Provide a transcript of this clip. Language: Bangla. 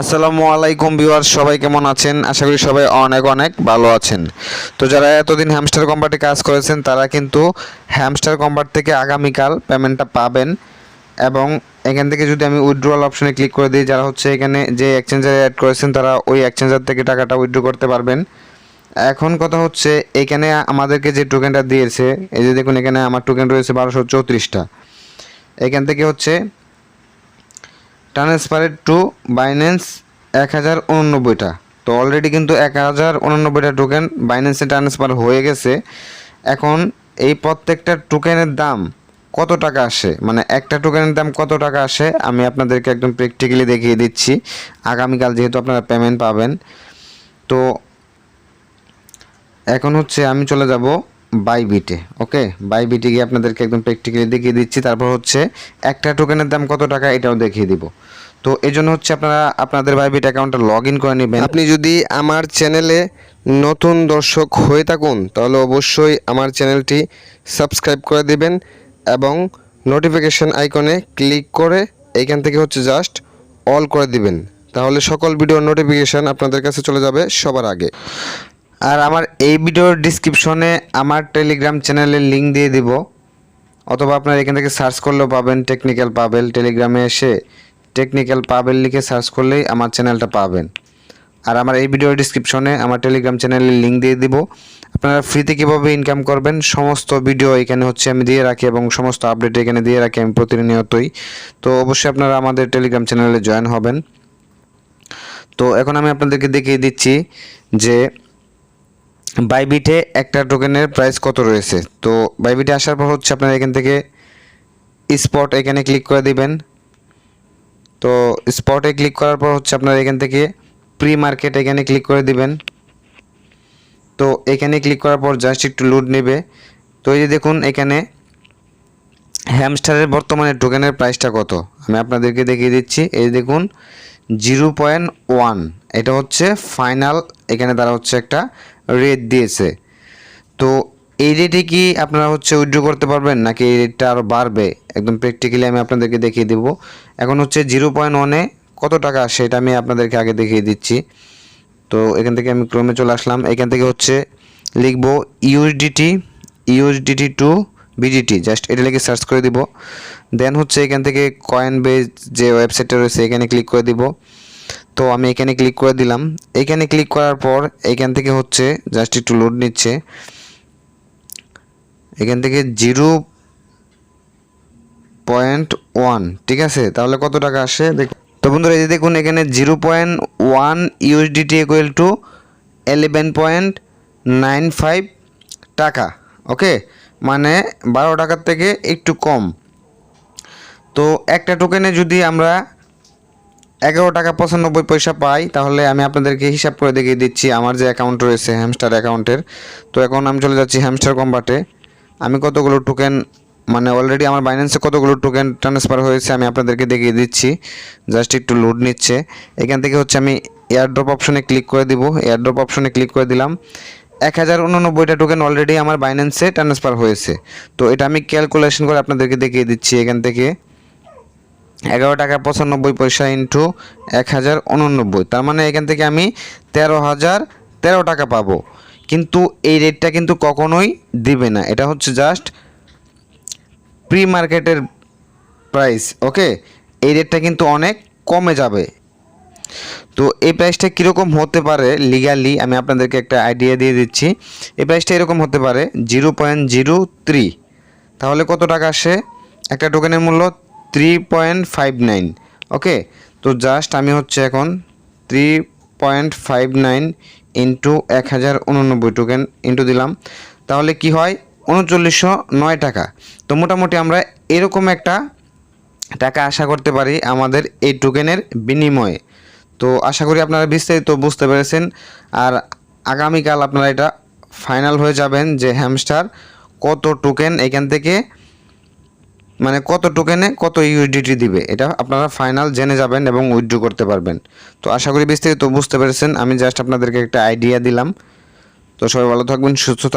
আসসালামু আলাইকুম ভিউয়ার্স, সবাই কেমন আছেন? আশা করি সবাই অনেক অনেক ভালো আছেন। তো যারা এতদিন হ্যামস্টার কম্বাটে কাজ করেছেন, তারা কিন্তু হ্যামস্টার কম্বাট থেকে আগামীকাল পেমেন্টটা পাবেন এবং এখান থেকে যদি আমি উইথড্রয়াল অপশনে ক্লিক করে দিই, যারা হচ্ছে এখানে যে এক্সচেঞ্জারে অ্যাড করেছেন, তারা ওই এক্সচেঞ্জার থেকে টাকাটা উইথড্র করতে পারবেন। এখন কথা হচ্ছে, এখানে আমাদেরকে যে টোকেনটা দিয়েছে, এই যে দেখুন, এখানে আমার টোকেন রয়েছে বারোশো চৌত্রিশটা। এখান থেকে হচ্ছে ট্রান্সফারেড টু বাইন্যান্স এক হাজার উননব্বইটা। তো অলরেডি কিন্তু এক হাজার উননব্বইটা টোকেন বাইন্যান্সে ট্রান্সফার হয়ে গেছে। এখন এই প্রত্যেকটা টোকেনের দাম কত টাকা আসে? মানে একটা টোকেনের দাম কত টাকা আসে? আমি আপনাদেরকে একদম প্র্যাকটিক্যালি দেখিয়ে দিচ্ছি। আগামীকাল যেহেতু আপনারা পেমেন্ট পাবেন। তো এখন হচ্ছে আমি চলে যাব বাইবিটে ওকে? বাইবিটে গিয়ে আপনাদেরকে একদম প্র্যাকটিক্যালি দেখিয়ে দিচ্ছি। তারপর হচ্ছে একটা টোকেনের দাম কত টাকা এটাও দেখিয়ে দিব। তো এই জন্য হচ্ছে আপনারা আপনাদের বাইবিট অ্যাকাউন্টটা লগ ইন করে নেবেন। আপনি যদি আমার চ্যানেলে নতুন দর্শক হয়ে থাকুন, তাহলে অবশ্যই আমার চ্যানেলটি সাবস্ক্রাইব করে দিবেন এবং নোটিফিকেশন আইকনে ক্লিক করে এইখান থেকে হচ্ছে জাস্ট অল করে দিবেন। তাহলে সকল ভিডিওর নোটিফিকেশান আপনাদের কাছে চলে যাবে সবার আগে। আর আমার এই ভিডিওর ডিসক্রিপশনে আমার টেলিগ্রাম চ্যানেলের লিঙ্ক দিয়ে দিব। অথবা আপনারা এখান থেকে সার্চ করলেও পাবেন টেকনিক্যাল পাবেল টেলিগ্রামে এসে টেকনিক্যাল পাবেল লিখে সার্চ করলেই আমার চ্যানেলটা পাবেন। আর আমার এই ভিডিওর ডিসক্রিপশনে আমার টেলিগ্রাম চ্যানেলের লিঙ্ক দিয়ে দিব। আপনারা ফ্রিতে কীভাবে ইনকাম করবেন, সমস্ত ভিডিও এখানে হচ্ছে আমি দিয়ে রাখি এবং সমস্ত আপডেট এখানে দিয়ে রাখি আমি প্রতিনিয়তই। তো অবশ্যই আপনারা আমাদের টেলিগ্রাম চ্যানেলে জয়েন হবেন। তো এখন আমি আপনাদেরকে দেখিয়ে দিচ্ছি যে বাইবিটে একটা টোকেনের প্রাইস কত রয়েছে? তো বাইবিটে আসার পর হচ্ছে আপনারা এখান থেকে স্পট এখানে ক্লিক করে দিবেন। তো স্পটে ক্লিক করার পর হচ্ছে আপনারা এখান থেকে প্রি মার্কেট এখানে ক্লিক করে দিবেন। তো এখানে ক্লিক করার পর জাস্ট একটু লুড নেবে। তো এই যে দেখুন এখানে হ্যামস্টারের বর্তমানে টোকেনের প্রাইসটা কত? আমি আপনাদেরকে দেখিয়ে দিচ্ছি। এই দেখুন জিরো পয়েন্ট ওয়ান এটা হচ্ছে ফাইনাল এখানে তারা হচ্ছে একটা রেট দিয়েছে। তো এই রেটে কি আপনারা হচ্ছে উইথড্র করতে পারবেন, নাকি এই রেটটা আরও বাড়বে? একদম প্র্যাকটিক্যালি আমি আপনাদেরকে দেখিয়ে দেবো। এখন হচ্ছে জিরো পয়েন্ট ওয়ানে কত টাকা আসে এটা আমি আপনাদেরকে আগে দেখিয়ে দিচ্ছি। তো এখান থেকে আমি ক্রমে চলে আসলাম। এখান থেকে হচ্ছে লিখব USDT USDT to BDT just এটা লিখে সার্চ করে দিব। দেন হচ্ছে এখান থেকে কয়েন বেজ যে ওয়েবসাইটটা রয়েছে, এখানে ক্লিক করে দিব। তো আমি এখানে ক্লিক করে দিলাম। এখানে ক্লিক করার পর এখান থেকে হচ্ছে জাস্ট একটু লোড নিচ্ছে। এখান থেকে জিরো পয়েন্ট ওয়ান, ঠিক আছে? তাহলে কত টাকা আসে? দেখ, তো বন্ধুরা এই দেখুন, এখানে zero point one USDT equal to eleven point nine five টাকা ওকে মানে বারো টাকার থেকে একটু কম। তো একটা টোকেনে যদি আমরা এগারো টাকা পঁচানব্বই পয়সা পাই, তাহলে আমি আপনাদেরকে হিসাব করে দেখিয়ে দিচ্ছি, আমার যে অ্যাকাউন্ট রয়েছে হ্যামস্টার অ্যাকাউন্টের তো এখন আমি চলে যাচ্ছি হ্যামস্টার কম্বাটে আমি কতগুলো টোকেন মানে অলরেডি আমার বাইন্যান্সে কতগুলো টোকেন ট্রান্সফার হয়েছে, আমি আপনাদেরকে দেখিয়ে দিচ্ছি। জাস্ট একটু লোড নিচ্ছে। এখান থেকে হচ্ছে আমি এয়ারড্রপ অপশনে ক্লিক করে দিব। এয়ারড্রপ অপশনে ক্লিক করে দিলাম। এক হাজার উননব্বইটা টোকেন অলরেডি আমার বাইন্যান্সে ট্রান্সফার হয়েছে। তো এটা আমি ক্যালকুলেশন করে আপনাদেরকে দেখিয়ে দিচ্ছি এখান থেকে। এগারো টাকা পঁচানব্বই পয়সা ইন্টু এক হাজার উননব্বই। তার মানে এখান থেকে আমি তেরো হাজার তেরো টাকা পাবো। কিন্তু এই রেটটা কিন্তু কখনোই দিবে না। এটা হচ্ছে জাস্ট প্রি মার্কেটের প্রাইস ওকে এই রেটটা কিন্তু অনেক কমে যাবে। তো এই প্রাইসটা কীরকম হতে পারে লিগালি আমি আপনাদেরকে একটা আইডিয়া দিয়ে দিচ্ছি। এই প্রাইসটা এরকম হতে পারে জিরো পয়েন্ট জিরো থ্রি তাহলে কত টাকা আসে? একটা টোকেনের মূল্য three point five nine okay তো জাস্ট আমি হচ্ছে এখন three point five nine into এক হাজার উননব্বই টোকেন ইন্টু দিলাম। তাহলে কি হয়? উনচল্লিশশো নয় টাকা। তো মোটামুটি আমরা এরকম একটা টাকা আশা করতে পারি আমাদের এই টোকেনের বিনিময়ে। তো আশা করি আপনারা বিস্তারিত বুঝতে পেরেছেন। আর আগামীকাল আপনারা এটা ফাইনাল হয়ে যাবেন যে হ্যামস্টার কত টোকেন এখান থেকে মানে কত টোকেনে কত ইউডিটি দিবে, এটা আপনারা ফাইনাল জেনে যাবেন এবং উইথড্র করতে পারবেন তো আশা করি বিস্তারিত বুঝতে পেরেছেন, আমি জাস্ট আপনাদেরকে একটা আইডিয়া দিলাম তো সবাই ভালো থাকবেন, সুস্থ।